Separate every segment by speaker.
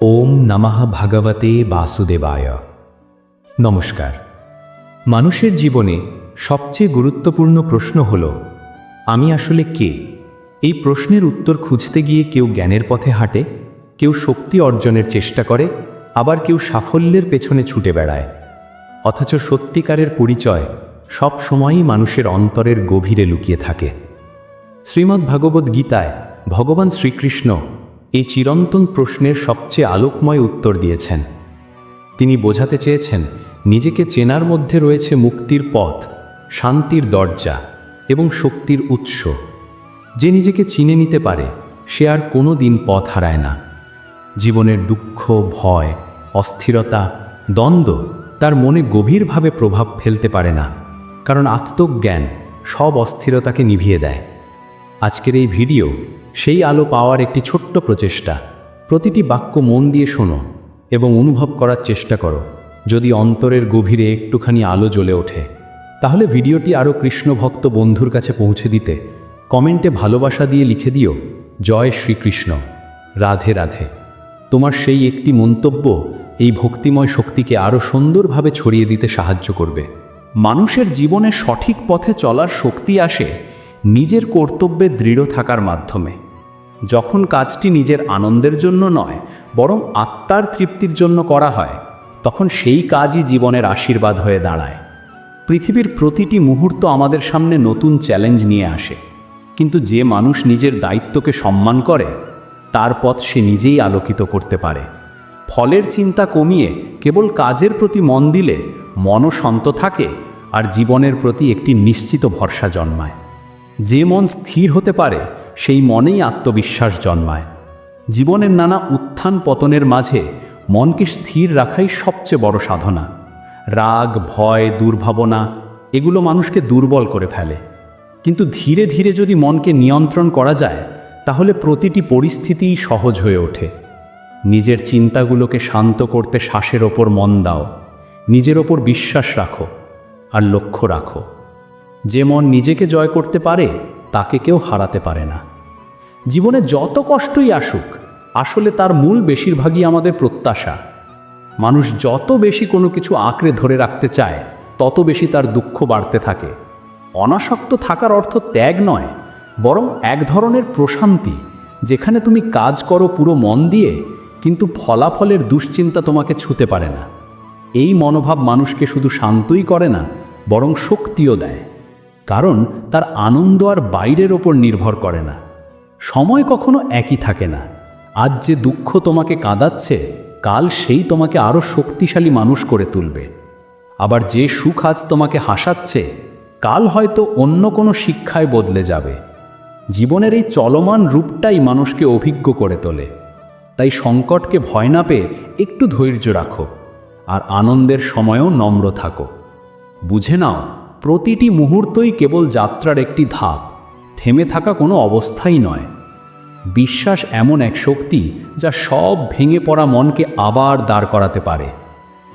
Speaker 1: ওম নমঃ ভগবতে বাসুদেবায়। নমস্কার। মানুষের জীবনে সবচেয়ে গুরুত্বপূর্ণ প্রশ্ন হল, আমি আসলে কে? এই প্রশ্নের উত্তর খুঁজতে গিয়ে কেউ জ্ঞানের পথে হাঁটে, কেউ শক্তি অর্জনের চেষ্টা করে, আবার কেউ সাফল্যের পেছনে ছুটে বেড়ায়। অথচ সত্যিকারের পরিচয় সব সময়ই মানুষের অন্তরের গভীরে লুকিয়ে থাকে। শ্রীমদ্ ভাগবত গীতায় ভগবান শ্রীকৃষ্ণ এই চিরন্তন প্রশ্নের সবচেয়ে আলোকময় উত্তর দিয়েছেন। তিনি বোঝাতে চেয়েছেন, নিজেকে চেনার মধ্যে রয়েছে মুক্তির পথ, শান্তির দরজা এবং শক্তির উৎস। যে নিজেকে চিনে নিতে পারে, সে আর কোনো দিন পথ হারায় না। জীবনের দুঃখ, ভয়, অস্থিরতা, দ্বন্দ্ব তার মনে গভীরভাবে প্রভাব ফেলতে পারে না, কারণ আত্মজ্ঞান সব অস্থিরতাকে নিভিয়ে দেয়। আজকের এই ভিডিও সেই আলো পাওয়ার একটি ছোট্ট প্রচেষ্টা। প্রতিটি বাক্য মন দিয়ে শোনো এবং অনুভব করার চেষ্টা করো। যদি অন্তরের গভীরে একটুখানি আলো জ্বলে ওঠে, তাহলে ভিডিওটি আরও কৃষ্ণভক্ত বন্ধুর কাছে পৌঁছে দিতে কমেন্টে ভালোবাসা দিয়ে লিখে দিও, জয় শ্রীকৃষ্ণ, রাধে রাধে। তোমার সেই একটি মন্তব্য এই ভক্তিময় শক্তিকে আরও সুন্দরভাবে ছড়িয়ে দিতে সাহায্য করবে।
Speaker 2: মানুষের জীবনে সঠিক পথে চলার শক্তি আসে নিজের কর্তব্যে দৃঢ় থাকার মাধ্যমে। যখন কাজটি নিজের আনন্দের জন্য নয়, বরং আত্মার তৃপ্তির জন্য করা হয়, তখন সেই কাজই জীবনের আশীর্বাদ হয়ে দাঁড়ায়। পৃথিবীর প্রতিটি মুহূর্ত আমাদের সামনে নতুন চ্যালেঞ্জ নিয়ে আসে, কিন্তু যে মানুষ নিজের দায়িত্বকে সম্মান করে, তার পথ সে নিজেই আলোকিত করতে পারে। ফলের চিন্তা কমিয়ে কেবল কাজের প্রতি মন দিলে মনও শান্ত থাকে আর জীবনের প্রতি একটি নিশ্চিত ভরসা জন্মায়। যে মন স্থির হতে পারে সেই মনেই আত্মবিশ্বাস জন্মায়। জীবনের নানা উত্থান পতনের মাঝে মনকে স্থির রাখাই সবচেয়ে বড় সাধনা। রাগ, ভয়, দুর্ভাবনা, এগুলো মানুষকে দুর্বল করে ফেলে। কিন্তু ধীরে ধীরে যদি মনকে নিয়ন্ত্রণ করা যায়, তাহলে প্রতিটি পরিস্থিতিই সহজ হয়ে ওঠে। নিজের চিন্তাগুলোকে শান্ত করতে শ্বাসের ওপর মন দাও। নিজের ওপর বিশ্বাস রাখো আর লক্ষ্য রাখো। যে মন নিজেকে জয় করতে পারে, তাকে কেউ হারাতে পারে না। জীবনে যত কষ্টই আসুক, আসলে তার মূল বেশিরভাগই আমাদের প্রত্যাশা। মানুষ যত বেশি কোনো কিছু আঁকড়ে ধরে রাখতে চায়, তত বেশি তার দুঃখ বাড়তে থাকে। অনাসক্ত থাকার অর্থ ত্যাগ নয়, বরং এক ধরনের প্রশান্তি, যেখানে তুমি কাজ করো পুরো মন দিয়ে, কিন্তু ফলাফলের দুশ্চিন্তা তোমাকে ছুতে পারে না। এই মনোভাব মানুষকে শুধু শান্তই করে না, বরং শক্তিও দেয়। কারণ তার আনন্দ আর বাইরের ওপর নির্ভর করে না। সময় কখনো একই থাকে না। আজ যে দুঃখ তোমাকে কাঁদাচ্ছে, কাল সেই তোমাকে আরও শক্তিশালী মানুষ করে তুলবে। আবার যে সুখ আজ তোমাকে হাসাচ্ছে, কাল হয়তো অন্য কোনো শিক্ষায় বদলে যাবে। জীবনের এই চলমান রূপটাই মানুষকে অভিজ্ঞ করে তোলে। তাই সংকটকে ভয় না পেয়ে একটু ধৈর্য রাখো, আর আনন্দের সময়ও নম্র থাকো। বুঝে নাও, প্রতিটি মুহূর্তই কেবল যাত্রার একটি ধাপ। থেমে থাকা কোনো অবস্থাই নয়। বিশ্বাস এমন এক শক্তি যা সব ভেঙে পড়া মনকে আবার দাঁড় করাতে পারে।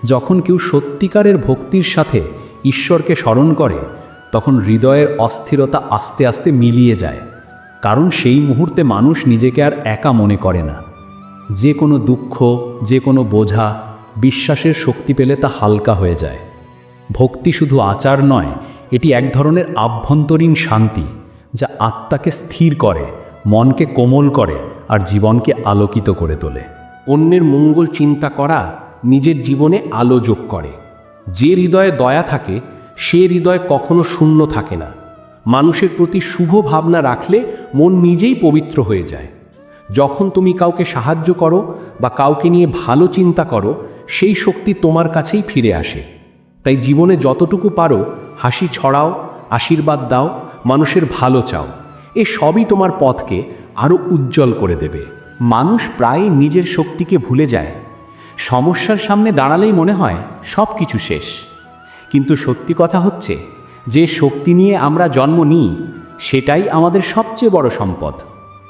Speaker 2: যখন কেউ সত্যিকারের ভক্তির সাথে ঈশ্বরকে স্মরণ করে, তখন হৃদয়ের অস্থিরতা আস্তে আস্তে মিলিয়ে যায়। কারণ সেই মুহূর্তে মানুষ নিজেকে আর একা মনে করে না। যে কোনো দুঃখ, যে কোনো বোঝা, বিশ্বাসের শক্তি পেলে তা হালকা হয়ে যায়। ভক্তি শুধু আচার নয়, এটি এক ধরনের আভ্যন্তরীণ শান্তি। যা আত্মাকে স্থির করে, মনকে কোমল করে আর জীবনকে আলোকিত করে তোলে।
Speaker 3: অন্যের মঙ্গল চিন্তা করা নিজের জীবনে আলো যোগ করে। যে হৃদয়ে দয়া থাকে, সে হৃদয় কখনো শূন্য থাকে না। মানুষের প্রতি শুভ ভাবনা রাখলে মন নিজেই পবিত্র হয়ে যায়। যখন তুমি কাউকে সাহায্য করো বা কাউকে নিয়ে ভালো চিন্তা করো, সেই শক্তি তোমার কাছেই ফিরে আসে। তাই জীবনে যতটুকু পারো, হাসি ছড়াও, আশীর্বাদ দাও মানুষের ভালো চাও, এ সবই তোমার পথকে আরও উজ্জ্বল করে দেবে। মানুষ প্রায় নিজের শক্তিকে ভুলে যায়। সমস্যার সামনে দাঁড়ালেই মনে হয় সব কিছু শেষ। কিন্তু সত্যি কথা হচ্ছে, যে শক্তি নিয়ে আমরা জন্ম নিই, সেটাই আমাদের সবচেয়ে বড় সম্পদ।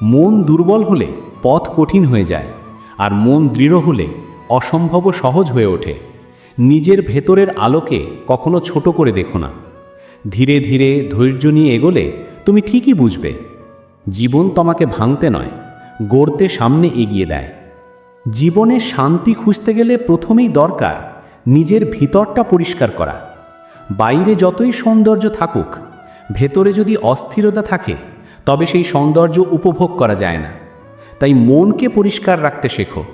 Speaker 3: মন দুর্বল হলে পথ কঠিন হয়ে যায়, আর মন দৃঢ় হলে অসম্ভব সহজ হয়ে ওঠে। নিজের ভেতরের আলোকে কখনো ছোট করে দেখো না। ধীরে ধীরে ধৈর্য নিয়ে এগোলে তুমি ঠিকই বুঝবে। জীবন তোমাকে ভাঙতে নয়, গড়তে সামনে এগিয়ে দেয়।
Speaker 2: জীবনে শান্তি খুঁজতে গেলে প্রথমেই দরকার নিজের ভিতরটা পরিষ্কার করা। বাইরে যতই সৌন্দর্য থাকুক, ভেতরে যদি অস্থিরতা থাকে, তবে সেই সৌন্দর্য উপভোগ করা যায় না। তাই মনকে পরিষ্কার রাখতে শেখো।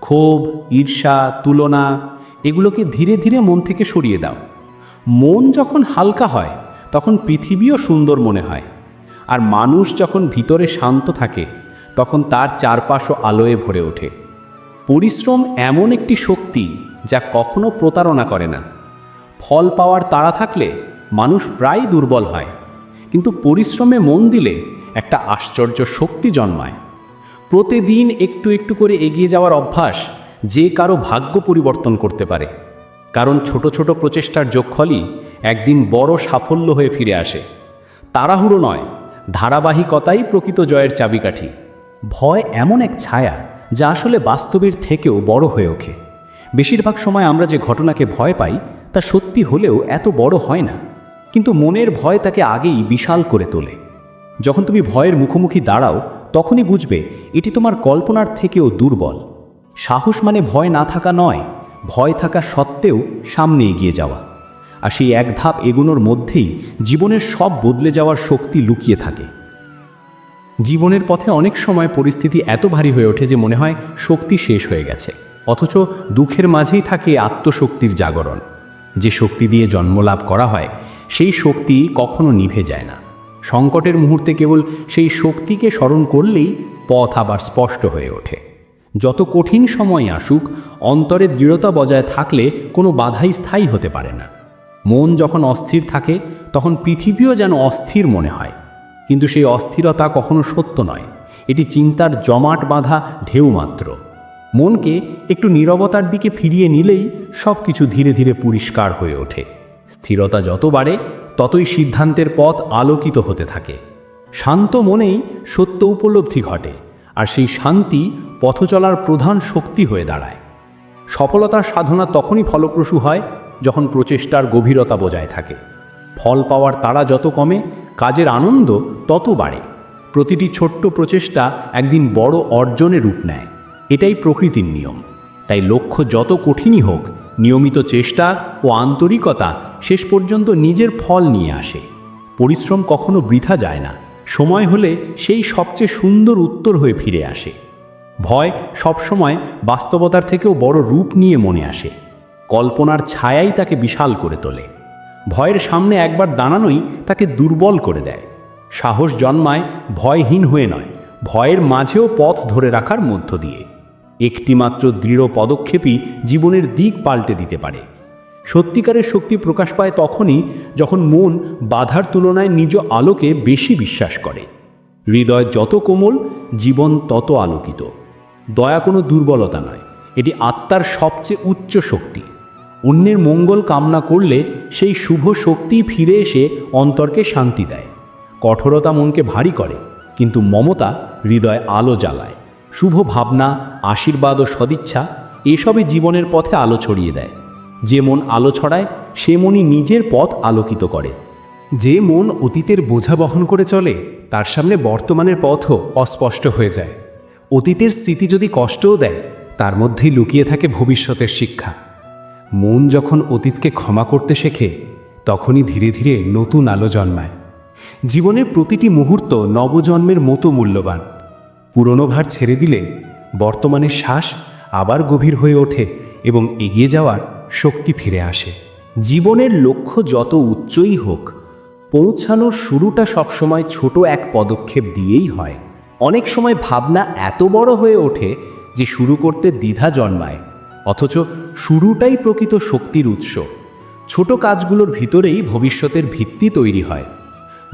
Speaker 2: ক্ষোভ, ঈর্ষা, তুলনা, এগুলোকে ধীরে ধীরে মন থেকে সরিয়ে দাও। মন যখন হালকা হয়, তখন পৃথিবীও সুন্দর মনে হয়। আর মানুষ যখন ভিতরে শান্ত থাকে, তখন তার চারপাশও আলোয় ভরে ওঠে। পরিশ্রম এমন একটি শক্তি যা কখনো প্রতারণা করে না। ফল পাওয়ার তাড়া থাকলে মানুষ প্রায় দুর্বল হয়, কিন্তু পরিশ্রমে মন দিলে একটা আশ্চর্য শক্তি জন্মায়। প্রতিদিন একটু একটু করে এগিয়ে যাওয়ার অভ্যাস যে কারও ভাগ্য পরিবর্তন করতে পারে। কারণ ছোট ছোট প্রচেষ্টার যোগফলই একদিন বড় সাফল্য হয়ে ফিরে আসে। তাড়াহুড়ো নয়, ধারাবাহিকতাই প্রকৃত জয়ের চাবিকাঠি। ভয় এমন এক ছায়া যা আসলে বাস্তবের থেকেও বড় হয়ে ওঠে। বেশিরভাগ সময় আমরা যে ঘটনাকে ভয় পাই, তা সত্যি হলেও এত বড় হয় না। কিন্তু মনের ভয় তাকে আগেই বিশাল করে তোলে। যখন তুমি ভয়ের মুখোমুখি দাঁড়াও, তখনই বুঝবে এটি তোমার কল্পনার থেকেও দুর্বল। সাহস মানে ভয় না থাকা নয় ভয় থাকা সত্ত্বেও সামনে এগিয়ে যাওয়া। আর সেই এক ধাপ এগুনোর মধ্যেই জীবনের সব বদলে যাওয়ার শক্তি লুকিয়ে থাকে। জীবনের পথে অনেক সময় পরিস্থিতি এত ভারী হয়ে ওঠে যে মনে হয় শক্তি শেষ হয়ে গেছে। অথচ দুঃখের মাঝেই থাকে আত্মশক্তির জাগরণ। যে শক্তি দিয়ে জন্মলাভ করা হয়, সেই শক্তি কখনো নিভে যায় না। সংকটের মুহূর্তে কেবল সেই শক্তিকে স্মরণ করলেই পথ আবার স্পষ্ট হয়ে ওঠে। যত কঠিন সময় আসুক, অন্তরে দৃঢ়তা বজায় থাকলে কোনো বাধাই স্থায়ী হতে পারে না। মন যখন অস্থির থাকে, তখন পৃথিবীও যেন অস্থির মনে হয়। কিন্তু সেই অস্থিরতা কখনো সত্য নয়। এটি চিন্তার জমাট বাঁধা ঢেউ মাত্র। মনকে একটু নীরবতার দিকে ফিরিয়ে নিলেই সব কিছু ধীরে ধীরে পরিষ্কার হয়ে ওঠে। স্থিরতা যত বাড়ে, ততই সিদ্ধান্তের পথ আলোকিত হতে থাকে। শান্ত মনেই সত্য উপলব্ধি ঘটে, আর সেই শান্তি পথ চলার প্রধান শক্তি হয়ে দাঁড়ায়। সফলতার সাধনা তখনই ফলপ্রসূ হয় যখন প্রচেষ্টার গভীরতা বজায় থাকে। ফল পাওয়ার তারা যত কমে, কাজের আনন্দ তত বাড়ে। প্রতিটি ছোট্ট প্রচেষ্টা একদিন বড় অর্জনে রূপ নেয়। এটাই প্রকৃতির নিয়ম। তাই লক্ষ্য যত কঠিনই হোক, নিয়মিত চেষ্টা ও আন্তরিকতা শেষ পর্যন্ত নিজের ফল নিয়ে আসে। পরিশ্রম কখনো বৃথা যায় না। সময় হলে সেই সবচেয়ে সুন্দর উত্তর হয়ে ফিরে আসে। ভয় সবসময় বাস্তবতার থেকেও বড় রূপ নিয়ে মনে আসে। কল্পনার ছায়াই তাকে বিশাল করে তোলে। ভয়ের সামনে একবার দাঁড়ানোই তাকে দুর্বল করে দেয়। সাহস জন্মায় ভয়হীন হয়ে নয়, ভয়ের মাঝেও পথ ধরে রাখার মধ্য দিয়ে। একটিমাত্র দৃঢ় পদক্ষেপই জীবনের দিক পাল্টে দিতে পারে। সত্যিকারের শক্তি প্রকাশ পায় তখনই যখন মন বাধার তুলনায় নিজ আলোকে বেশি বিশ্বাস করে। হৃদয় যত কোমল, জীবন তত আলোকিত। দয়া কোনো দুর্বলতা নয়। এটি আত্মার সবচেয়ে উচ্চ শক্তি। অন্যের মঙ্গল কামনা করলে সেই শুভ শক্তি ফিরে এসে অন্তরকে শান্তি দেয়। কঠোরতা মনকে ভারী করে, কিন্তু মমতা হৃদয় আলো জ্বালায়। শুভ ভাবনা, আশীর্বাদ ও সদিচ্ছা এসবে জীবনের পথে আলো ছড়িয়ে দেয়। যে মন আলো ছড়ায়, সে মনই নিজের পথ আলোকিত করে।
Speaker 3: যে মন অতীতের বোঝা বহন করে চলে, তার সামনে বর্তমানের পথও অস্পষ্ট হয়ে যায়। অতীতের স্মৃতি যদি কষ্টও দেয়, তার মধ্যেই লুকিয়ে থাকে ভবিষ্যতের শিক্ষা। মন যখন অতীতকে ক্ষমা করতে শেখে, তখনই ধীরে ধীরে নতুন আলো জন্মায়। জীবনের প্রতিটি মুহূর্ত নবজন্মের মতো মূল্যবান। পুরনো ভার ছেড়ে দিলে বর্তমানের শ্বাস আবার গভীর হয়ে ওঠে এবং এগিয়ে যাওয়ার শক্তি ফিরে আসে।
Speaker 2: জীবনের লক্ষ্য যত উচ্চই হোক, পৌঁছানোর শুরুটা সবসময় ছোট এক পদক্ষেপ দিয়েই হয়। অনেক সময় ভাবনা এত বড় হয়ে ওঠে যে শুরু করতে দ্বিধা জন্মায়। অথচ শুরুটাই প্রকৃত শক্তির উৎস। ছোট কাজগুলোর ভিতরেই ভবিষ্যতের ভিত্তি তৈরি হয়।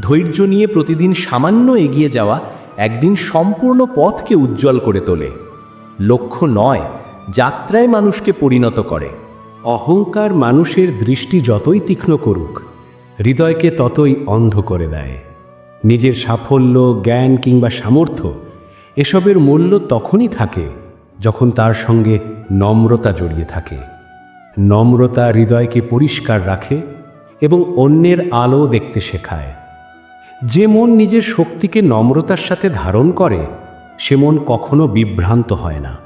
Speaker 2: ধৈর্য নিয়ে প্রতিদিন সামান্য এগিয়ে যাওয়া একদিন সম্পূর্ণ পথকে উজ্জ্বল করে তোলে। লক্ষ্য নয়, যাত্রায় মানুষকে পরিণত করে।
Speaker 3: অহংকার মানুষের দৃষ্টি যতই তীক্ষ্ণ করুক, হৃদয়কে ততই অন্ধ করে দেয়। নিজের সাফল্য, জ্ঞান কিংবা সামর্থ্য এসবের মূল্য তখনই থাকে যখন তার সঙ্গে নম্রতা জড়িয়ে থাকে। নম্রতা হৃদয়কে পরিষ্কার রাখে এবং অন্যের আলো দেখতে শেখায়। যে মন নিজের শক্তিকে নম্রতার সাথে ধারণ করে, সে মন কখনো বিভ্রান্ত হয় না।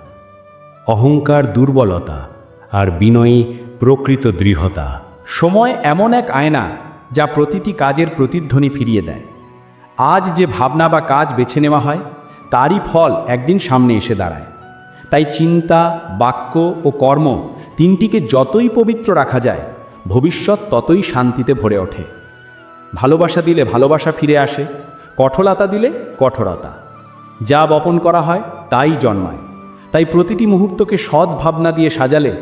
Speaker 3: অহংকার দুর্বলতা আর বিনয়ী প্রকৃত দৃঢ়তা।
Speaker 2: সময় এমন এক আয়না যা প্রতিটি কাজের প্রতিধ্বনি ফিরিয়ে দেয়। আজ যে ভাবনা বা কাজ বেছে নেওয়া হয়, তারই ফল একদিন সামনে এসে দাঁড়ায়। তাই চিন্তা, বাক্য ও কর্ম তিনটিকে যতই পবিত্র রাখা যায়, ভবিষ্যৎ ততই শান্তিতে ভরে ওঠে। ভালোবাসা দিলে ভালোবাসা ফিরে আসে, কঠোরতা দিলে কঠোরতা। যা বপন করা হয়, তাই জন্মায়। তাই প্রতিটি মুহূর্তকে সৎ ভাবনা দিয়ে সাজালে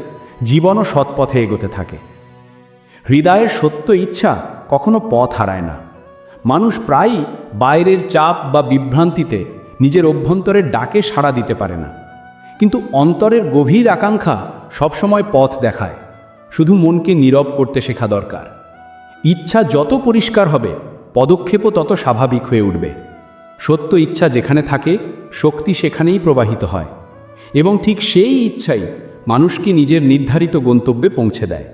Speaker 2: জীবনও সৎপথে এগোতে থাকে। হৃদয়ের সত্য ইচ্ছা কখনো পথ হারায় না। মানুষ প্রায়ই বাইরের চাপ বা বিভ্রান্তিতে নিজের অভ্যন্তরের ডাকে সাড়া দিতে পারে না। কিন্তু অন্তরের গভীর আকাঙ্ক্ষা সবসময় পথ দেখায়। শুধু মনকে নীরব করতে শেখা দরকার। ইচ্ছা যত পরিষ্কার হবে, পদক্ষেপও তত স্বাভাবিক হয়ে উঠবে। সত্য ইচ্ছা যেখানে থাকে, শক্তি সেখানেই প্রবাহিত হয়। এবং ঠিক সেই ইচ্ছাই মানুষকে নিজের নির্ধারিত গন্তব্যে পৌঁছে দেয়।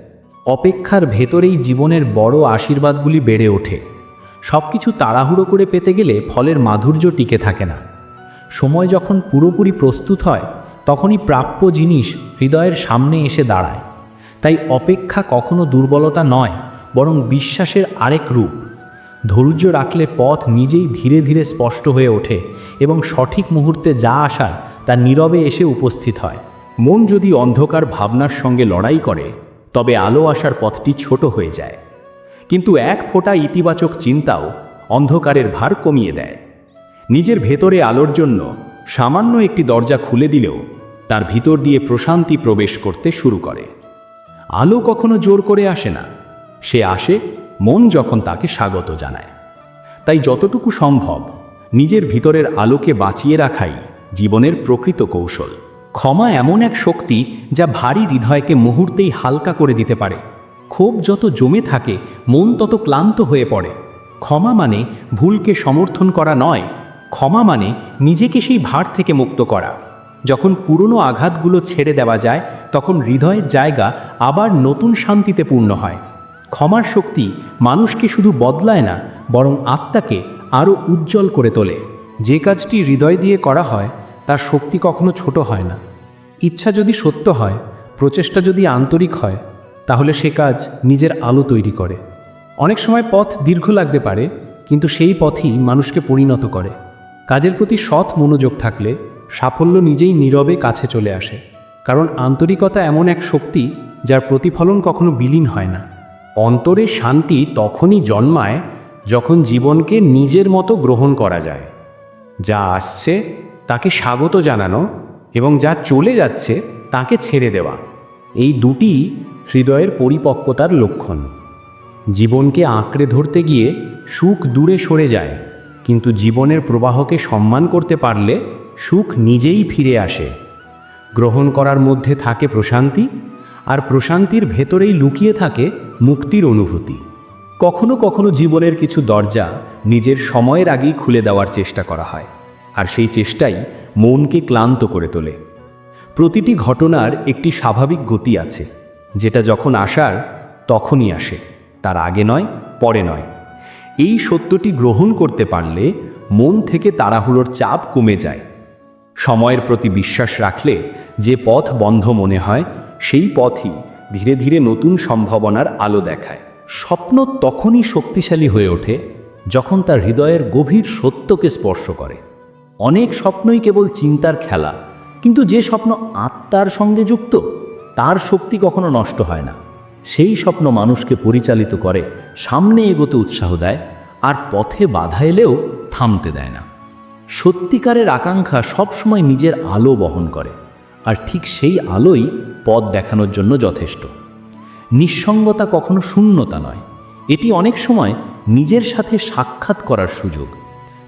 Speaker 1: অপেক্ষার ভেতরেই জীবনের বড় আশীর্বাদগুলি বেড়ে ওঠে। সব কিছু তাড়াহুড়ো করে পেতে গেলে ফলের মাধুর্য টিকে থাকে না। সময় যখন পুরোপুরি প্রস্তুত হয়, তখনই প্রাপ্য জিনিস হৃদয়ের সামনে এসে দাঁড়ায়। তাই অপেক্ষা কখনো দুর্বলতা নয়, বরং বিশ্বাসের আরেক রূপ। ধৈর্য রাখলে পথ নিজেই ধীরে ধীরে স্পষ্ট হয়ে ওঠে এবং সঠিক মুহূর্তে যা আসার তা নীরবে এসে উপস্থিত হয়।
Speaker 2: মন যদি অন্ধকার ভাবনার সঙ্গে লড়াই করে, তবে আলো আসার পথটি ছোট হয়ে যায়। কিন্তু এক ফোঁটা ইতিবাচক চিন্তাও অন্ধকারের ভার কমিয়ে দেয়। নিজের ভেতরে আলোর জন্য সামান্য একটি দরজা খুলে দিলেও তার ভিতর দিয়ে প্রশান্তি প্রবেশ করতে শুরু করে। আলো কখনো জোর করে আসে না। সে আসে মন যখন তাকে স্বাগত জানায়। তাই যতটুকু সম্ভব নিজের ভিতরের আলোকে বাঁচিয়ে রাখাই জীবনের প্রকৃত কৌশল।
Speaker 1: ক্ষমা এমন এক শক্তি যা ভারী হৃদয়কে মুহূর্তেই হালকা করে দিতে পারে। ক্ষোভ যত জমে থাকে, মন তত ক্লান্ত হয়ে পড়ে। ক্ষমা মানে ভুলকে সমর্থন করা নয়। ক্ষমা মানে নিজেকে সেই ভার থেকে মুক্ত করা। যখন পুরনো আঘাতগুলো ছেড়ে দেওয়া যায়, তখন হৃদয়ের জায়গা আবার নতুন শান্তিতে পূর্ণ হয়। ক্ষমার শক্তি মানুষকে শুধু বদলায় না, বরং আত্মাকে আরও উজ্জ্বল করে তোলে। যে কাজটি হৃদয় দিয়ে করা হয়, তার শক্তি কখনো ছোট হয় না। ইচ্ছা যদি সত্য হয়, প্রচেষ্টা যদি আন্তরিক হয় তাহলে সে কাজ নিজের আলো তৈরি করে। অনেক সময় পথ দীর্ঘ লাগতে পারে, কিন্তু সেই পথই মানুষকে পরিণত করে। কাজের প্রতি সৎ মনোযোগ থাকলে সাফল্য নিজেই নীরবে কাছে চলে আসে। কারণ আন্তরিকতা এমন এক শক্তি যার প্রতিফলন কখনো বিলীন হয় না।
Speaker 3: অন্তরে শান্তি তখনই জন্মায় যখন জীবনকে নিজের মতো গ্রহণ করা যায়। যা আসছে তাকে স্বাগত জানানো এবং যা চলে যাচ্ছে তাকে ছেড়ে দেওয়া। এই দুটি হৃদয়ের পরিপক্কতার লক্ষণ। জীবনকে আঁকড়ে ধরতে গিয়ে সুখ দূরে সরে যায়, কিন্তু জীবনের প্রবাহকে সম্মান করতে পারলে সুখ নিজেই ফিরে আসে। গ্রহণ করার মধ্যে থাকে প্রশান্তি, আর প্রশান্তির ভেতরেই লুকিয়ে থাকে মুক্তির অনুভূতি। কখনো কখনো জীবনের কিছু দরজা নিজের সময়ের আগেই খুলে দেওয়ার চেষ্টা করা হয়, আর সেই চেষ্টাই মনকে ক্লান্ত করে তোলে। প্রতিটি ঘটনার একটি স্বাভাবিক গতি আছে, যেটা যখন আসার, তখনই আসে, তার আগে নয়, পরে নয়। এই সত্যটি গ্রহণ করতে পারলে মন থেকে তাড়াহুড়োর চাপ কমে যায়। সময়ের প্রতি বিশ্বাস রাখলে যে পথ বন্ধ মনে হয়, সেই পথই ধীরে ধীরে নতুন সম্ভাবনার আলো দেখায়। স্বপ্ন তখনই শক্তিশালী হয়ে ওঠে যখন তার হৃদয়ের গভীর সত্যকে স্পর্শ করে। অনেক স্বপ্নই কেবল চিন্তার খেলা কিন্তু যে স্বপ্ন আত্মার সঙ্গে যুক্ত, তার শক্তি কখনো নষ্ট হয় না। সেই স্বপ্ন মানুষকে পরিচালিত করে, সামনে এগোতে উৎসাহ দেয়, আর পথে বাধা এলেও থামতে দেয় না। সত্যিকারের আকাঙ্ক্ষা সবসময় নিজের আলো বহন করে, আর ঠিক সেই আলোই পথ দেখানোর জন্য যথেষ্ট। নিঃসঙ্গতা কখনো শূন্যতা নয়। এটি অনেক সময় নিজের সাথে সাক্ষাৎ করার সুযোগ।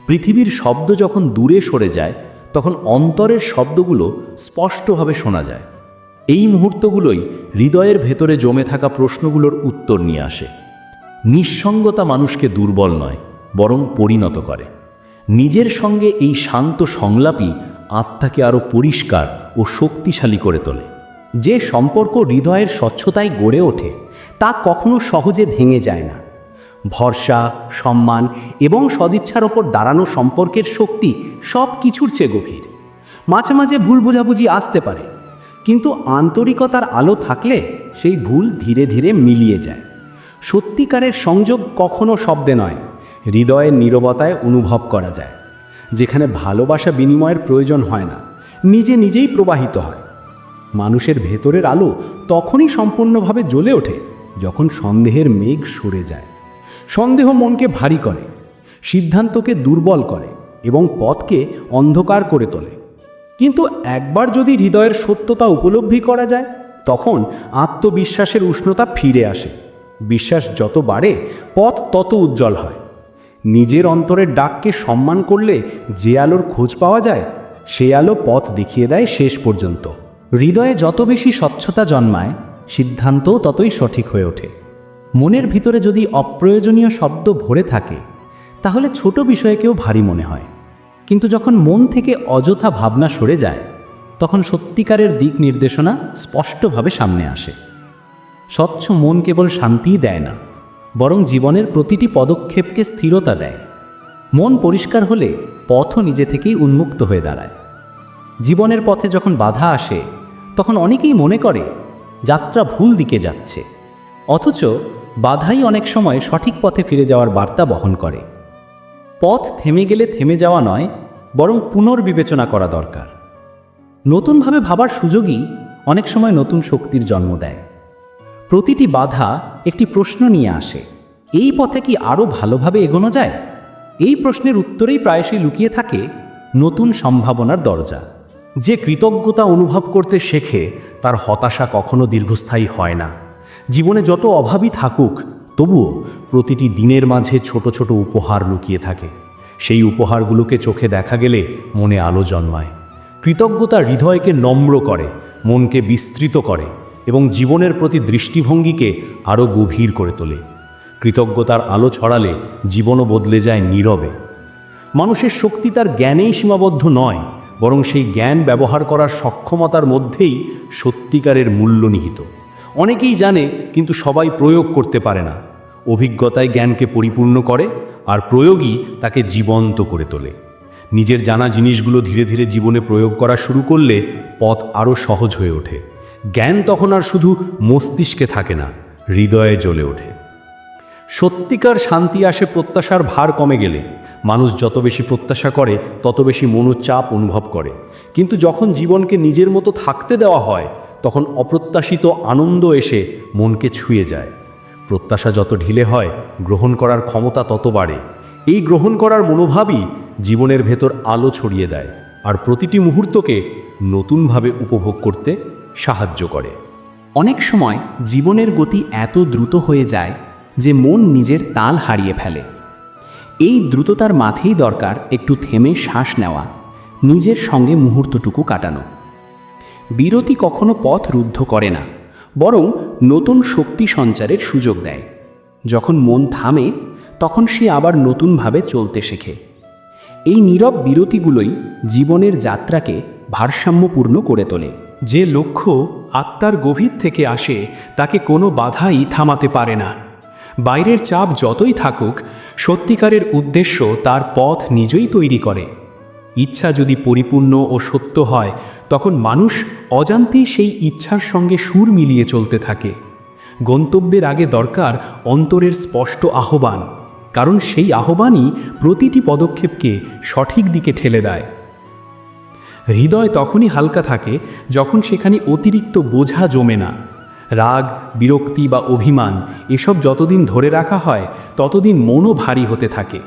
Speaker 3: পৃথিবীর শব্দ যখন দূরে সরে যায় তখন অন্তরের শব্দগুলো স্পষ্টভাবে শোনা যায়। এই মুহূর্তগুলোই হৃদয়ের ভেতরে জমে থাকা প্রশ্নগুলোর উত্তর নিয়ে আসে। নিঃসঙ্গতা মানুষকে দুর্বল নয়, বরং পরিণত করে। নিজের সঙ্গে এই শান্ত সংলাপই আত্মাকে আরও পরিষ্কার ও শক্তিশালী করে তোলে। যে সম্পর্ক হৃদয়ের স্বচ্ছতায় গড়ে ওঠে, তা কখনো সহজে ভেঙে যায় না। ভরসা, সম্মান এবং সদিচ্ছার ওপর দাঁড়ানো সম্পর্কের শক্তি সব কিছুর চেয়ে গভীর। মাঝে মাঝে ভুল বোঝাবুঝি আসতে পারে,
Speaker 2: কিন্তু আন্তরিকতার আলো থাকলে সেই ভুল ধীরে ধীরে মিলিয়ে যায়। সত্যিকারের সংযোগ কখনো শব্দে নয়, হৃদয়ের নীরবতায় অনুভব করা যায়, যেখানে ভালোবাসা বিনিময়ের প্রয়োজন হয় না, নিজে নিজেই প্রবাহিত হয়। মানুষের ভেতরের আলো তখনই সম্পূর্ণভাবে জ্বলে ওঠে যখন সন্দেহের মেঘ সরে যায়। সন্দেহ মনকে ভারী করে, সিদ্ধান্তকে দুর্বল করে এবং পথকে অন্ধকার করে তোলে। কিন্তু একবার যদি হৃদয়ের সত্যতা উপলব্ধি করা যায়, তখন আত্মবিশ্বাসের উষ্ণতা ফিরে আসে। বিশ্বাস যত বাড়ে, পথ তত উজ্জ্বল হয়। নিজের অন্তরের ডাককে সম্মান করলে যে আলোর খোঁজ পাওয়া যায়, সে আলো পথ দেখিয়ে দেয় শেষ পর্যন্ত। হৃদয়ে যত বেশি স্বচ্ছতা জন্মায়, সিদ্ধান্তও ততই সঠিক হয়ে ওঠে। মনের ভিতরে যদি অপ্রয়োজনীয় শব্দ ভরে থাকে, তাহলে ছোট বিষয়কেও ভারী মনে হয়। কিন্তু যখন মন থেকে অযথা ভাবনা সরে যায়, তখন সত্যিকারের দিক নির্দেশনা স্পষ্টভাবে সামনে আসে। স্বচ্ছ মন কেবল শান্তিই দেয় না, বরং জীবনের প্রতিটি পদক্ষেপকে স্থিরতা দেয়। মন পরিষ্কার হলে পথও নিজে থেকেই উন্মুক্ত হয়ে দাঁড়ায়। জীবনের পথে যখন বাধা আসে, তখন অনেকেই মনে করে, যাত্রা ভুল দিকে যাচ্ছে। অথচ বাধাই অনেক সময় সঠিক পথে ফিরে যাওয়ার বার্তা বহন করে। পথ থেমে গেলে থেমে যাওয়া নয়, বরং পুনর্বিবেচনা করা দরকার। নতুনভাবে ভাবার সুযোগই অনেক সময় নতুন শক্তির জন্ম দেয়। প্রতিটি বাধা একটি প্রশ্ন নিয়ে আসে, এই পথে কি আরও ভালোভাবে এগোনো যায়? এই প্রশ্নের উত্তরেই প্রায়শই লুকিয়ে থাকে নতুন সম্ভাবনার দরজা। যে কৃতজ্ঞতা অনুভব করতে শেখে, তার হতাশা কখনো দীর্ঘস্থায়ী হয় না। জীবনে যত অভাবই থাকুক, তবুও প্রতিটি দিনের মাঝে ছোট ছোট উপহার লুকিয়ে থাকে। সেই উপহারগুলোকে চোখে দেখা গেলে মনে আলো জন্মায়। কৃতজ্ঞতা হৃদয়কে নম্র করে, মনকে বিস্তৃত করে এবং জীবনের প্রতি দৃষ্টিভঙ্গিকে আরও গভীর করে তোলে। কৃতজ্ঞতার আলো ছড়ালে জীবনও বদলে যায় নীরবে। মানুষের শক্তি তার জ্ঞানেই সীমাবদ্ধ নয়, বরং সেই জ্ঞান ব্যবহার করার সক্ষমতার মধ্যেই সত্যিকারের মূল্য নিহিত। অনেকেই জানে, কিন্তু সবাই প্রয়োগ করতে পারে না। অভিজ্ঞতায় জ্ঞানকে পরিপূর্ণ করে আর প্রয়োগই তাকে জীবন্ত করে তোলে। নিজের জানা জিনিসগুলো ধীরে ধীরে জীবনে প্রয়োগ করা শুরু করলে পথ আরও সহজ হয়ে ওঠে। জ্ঞান তখন আর শুধু মস্তিষ্কে থাকে না, হৃদয়ে জ্বলে ওঠে। সত্যিকার শান্তি আসে প্রত্যাশার ভার কমে গেলে। মানুষ যত বেশি প্রত্যাশা করে, তত বেশি মনোচাপ অনুভব করে। কিন্তু যখন জীবনকে নিজের মতো থাকতে দেওয়া হয় তখন অপ্রত্যাশিত আনন্দ এসে মনকে ছুঁয়ে যায়। প্রত্যাশা যত ঢিলে হয়, গ্রহণ করার ক্ষমতা তত বাড়ে। এই গ্রহণ করার মনোভাবই জীবনের ভেতর আলো ছড়িয়ে দেয় আর প্রতিটি মুহূর্তকে নতুনভাবে উপভোগ করতে সাহায্য করে। অনেক সময় জীবনের গতি এত দ্রুত হয়ে যায় যে মন নিজের তাল হারিয়ে ফেলে। এই দ্রুততার মাঝেই দরকার একটু থেমে শ্বাস নেওয়া, নিজের সঙ্গে মুহূর্তটুকু কাটানো। বিরতি কখনো পথ রুদ্ধ করে না, বরং নতুন শক্তি সঞ্চারের সুযোগ দেয়। যখন মন থামে, তখন সে আবার নতুনভাবে চলতে শেখে। এই নীরব বিরতিগুলোই জীবনের যাত্রাকে ভারসাম্যপূর্ণ করে তোলে।
Speaker 3: যে লক্ষ্য আত্মার গভীর থেকে আসে, তাকে কোনো বাধাই থামাতে পারে না। বাইরের চাপ যতই থাকুক, সত্যিকারের উদ্দেশ্য তার পথ নিজেই তৈরি করে। ইচ্ছা যদি পরিপূর্ণ ও সত্য হয়, তখন মানুষ অজান্তেই সেই ইচ্ছার সঙ্গে সুর মিলিয়ে চলতে থাকে। গন্তব্যের আগে দরকার অন্তরের স্পষ্ট আহ্বান, কারণ সেই আহ্বানই প্রতিটি পদক্ষেপকে সঠিক দিকে ঠেলে দেয়। হৃদয় তখনই হালকা থাকে যখন সেখানে অতিরিক্ত বোঝা জমে না। রাগ, বিরক্তি বা অভিমান, এসব যতদিন ধরে রাখা হয়, ততদিন মনও ভারী হতে থাকে।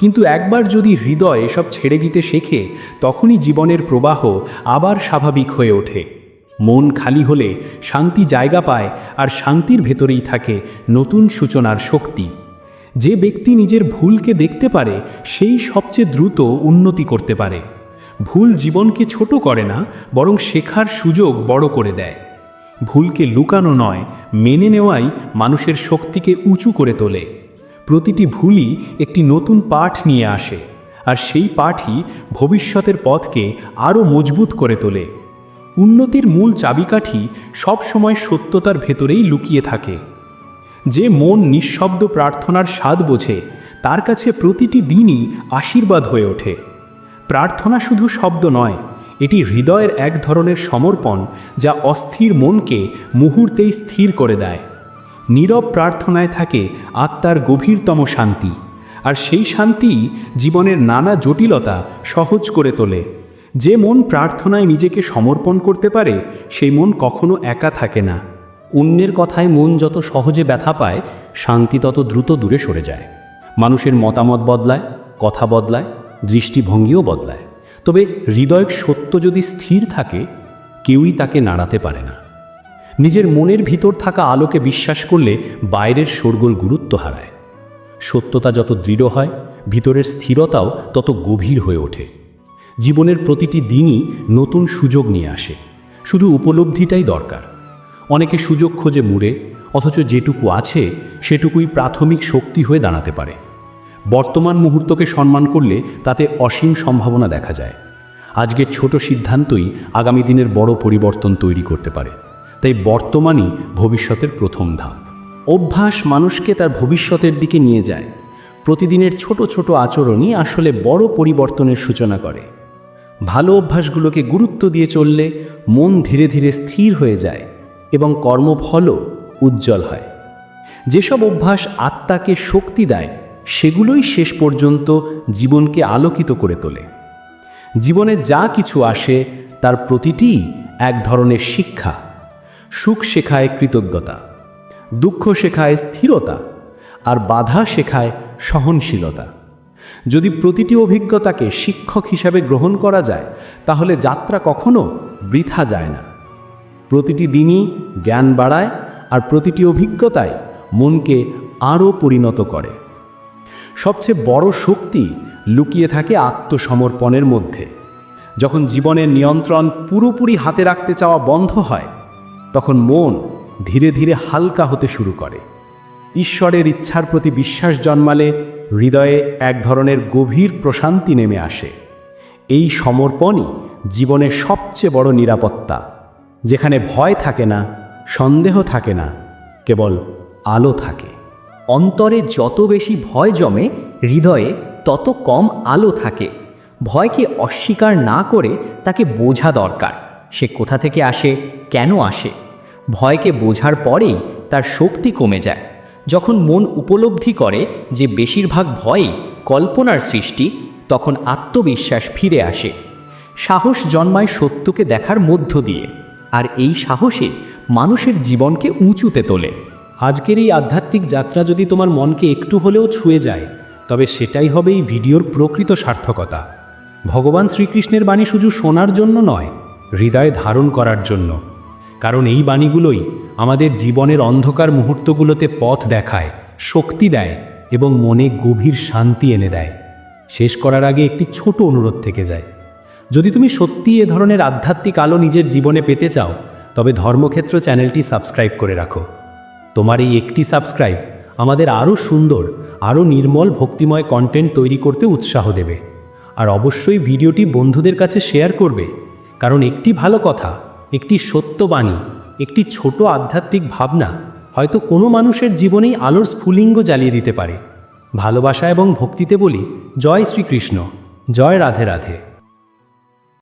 Speaker 3: কিন্তু একবার যদি হৃদয় এসব ছেড়ে দিতে শেখে, তখনই জীবনের প্রবাহ আবার স্বাভাবিক হয়ে ওঠে। মন খালি হলে শান্তি জায়গা পায় আর শান্তির ভেতরেই থাকে নতুন সূচনার শক্তি। যে ব্যক্তি নিজের ভুলকে দেখতে পারে, সেই সবচেয়ে দ্রুত উন্নতি করতে পারে। ভুল জীবনকে ছোট করে না, বরং শেখার সুযোগ বড় করে দেয়। ভুলকে লুকানো নয়, মেনে নেওয়াই মানুষের শক্তিকে উঁচু করে তোলে। প্রতিটি ভুলই একটি নতুন পাঠ নিয়ে আসে, আর সেই পাঠই ভবিষ্যতের পথকে আরও মজবুত করে তোলে। উন্নতির মূল চাবিকাঠি সবসময় সত্যতার ভেতরেই লুকিয়ে থাকে। যে মন নিঃশব্দ প্রার্থনার স্বাদ বোঝে, তার কাছে প্রতিটি দিনই আশীর্বাদ হয়ে ওঠে। প্রার্থনা শুধু শব্দ নয়,
Speaker 2: এটি হৃদয়ের এক ধরনের সমর্পণ যা অস্থির মনকে মুহূর্তেই স্থির করে দেয়। নীরব প্রার্থনায় থাকে আত্মার গভীরতম শান্তি। আর সেই শান্তি জীবনের নানা জটিলতা সহজ করে তোলে। যে মন প্রার্থনায় নিজেকে সমর্পণ করতে পারে, সেই মন কখনো একা থাকে না। অন্যের কথায় মন যত সহজে ব্যথা পায়, শান্তি তত দ্রুত দূরে সরে যায়। মানুষের মতামত বদলায়, কথা বদলায়, দৃষ্টিভঙ্গিও বদলায়। তবে হৃদয় সত্য যদি স্থির থাকে, কেউই তাকে নাড়াতে পারে না। নিজের মনের ভিতর থাকা আলোকে বিশ্বাস করলে বাইরের শোরগোল গুরুত্ব হারায়। সত্যতা যত দৃঢ় হয়, ভিতরের স্থিরতাও তত গভীর হয়ে ওঠে। জীবনের প্রতিটি দিনই নতুন সুযোগ নিয়ে আসে। শুধু উপলব্ধিটাই দরকার। অনেকে সুযোগ খোঁজে মুড়ে, অথচ যেটুকু আছে, সেটুকুই প্রাথমিক শক্তি হয়ে দাঁড়াতে পারে। বর্তমান মুহূর্তকে সম্মান করলে তাতে অসীম সম্ভাবনা দেখা যায়। আজকের ছোট সিদ্ধান্তই আগামী দিনের বড় পরিবর্তন তৈরি করতে পারে। তাই বর্তমানই ভবিষ্যতের প্রথম ধাপ।
Speaker 3: অভ্যাস মানুষকে তার ভবিষ্যতের দিকে নিয়ে যায়। প্রতিদিনের ছোট ছোট আচরণই আসলে বড় পরিবর্তনের সূচনা করে। ভালো অভ্যাসগুলোকে গুরুত্ব দিয়ে চললে মন ধীরে ধীরে স্থির হয়ে যায় এবং কর্মফলও উজ্জ্বল হয়। যেসব অভ্যাস আত্মাকে শক্তি দেয়, সেগুলোই শেষ পর্যন্ত জীবনকে আলোকিত করে তোলে। জীবনে যা কিছু আসে, তার প্রতিটিই এক ধরনের শিক্ষা। সুখ শেখায় কৃতজ্ঞতা, দুঃখ শেখায় স্থিরতা, আর বাধা শেখায় সহনশীলতা। যদি প্রতিটি অভিজ্ঞতাকে শিক্ষক হিসাবে গ্রহণ করা যায়, তাহলে যাত্রা কখনো বৃথা যায় না। প্রতিটি দিনই জ্ঞান বাড়ায় আর প্রতিটি অভিজ্ঞতায় মনকে আরও পরিণত করে। সবচেয়ে বড় শক্তি লুকিয়ে থাকে আত্মসমর্পণের মধ্যে। যখন জীবনের নিয়ন্ত্রণ পুরোপুরি হাতে রাখতে চাওয়া বন্ধ হয় তখন মন ধীরে ধীরে হালকা হতে শুরু করে। ঈশ্বরের ইচ্ছার প্রতি বিশ্বাস জন্মালে হৃদয়ে এক ধরনের গভীর প্রশান্তি নেমে আসে। এই সমর্পণই জীবনের সবচেয়ে বড় নিরাপত্তা, যেখানে ভয় থাকে না, সন্দেহ থাকে না, কেবল আলো থাকে।
Speaker 4: অন্তরে যত বেশি ভয় জমে হৃদয়ে, তত কম আলো থাকে। ভয়কে অস্বীকার না করে তাকে বোঝা দরকার, সে কোথা থেকে আসে, কেন আসে। ভয়কে বোঝার পরেই তার শক্তি কমে যায়। যখন মন উপলব্ধি করে যে বেশিরভাগ ভয়ই কল্পনার সৃষ্টি, তখন আত্মবিশ্বাস ফিরে আসে। সাহস জন্মায় সত্যকে দেখার মধ্য দিয়ে, আর এই সাহসে মানুষের জীবনকে উঁচুতে তোলে।
Speaker 2: আজকের এই আধ্যাত্মিক যাত্রা যদি তোমার মনকে একটু হলেও ছুঁয়ে যায়, তবে সেটাই হবে এই ভিডিওর প্রকৃত সার্থকতা। ভগবান শ্রীকৃষ্ণের বাণী শুধু শোনার জন্য নয়, হৃদয়ে ধারণ করার জন্য। কারণ এই বাণীগুলোই আমাদের জীবনের অন্ধকার মুহূর্তগুলোতে পথ দেখায়, শক্তি দেয় এবং মনে গভীর শান্তি এনে দেয়। শেষ করার আগে একটি ছোট অনুরোধ থেকে যায়। যদি তুমি সত্যি এ ধরনের আধ্যাত্মিক আলো নিজের জীবনে পেতে চাও, তবে ধর্মক্ষেত্র চ্যানেলটি সাবস্ক্রাইব করে রাখো। তোমার এই একটি সাবস্ক্রাইব আমাদের আরও সুন্দর, আরও নির্মল ভক্তিময় কন্টেন্ট তৈরি করতে উৎসাহ দেবে। আর অবশ্যই ভিডিওটি বন্ধুদের কাছে শেয়ার করবে, কারণ একটি ভালো কথা একটি সত্যবাণী, একটি ছোট আধ্যাত্মিক ভাবনা হয়তো কোনো মানুষের জীবনেই আলোর স্ফুলিঙ্গ জ্বালিয়ে দিতে পারে। ভালোবাসা এবং ভক্তিতে বলি, জয় শ্রীকৃষ্ণ, জয় রাধে রাধে।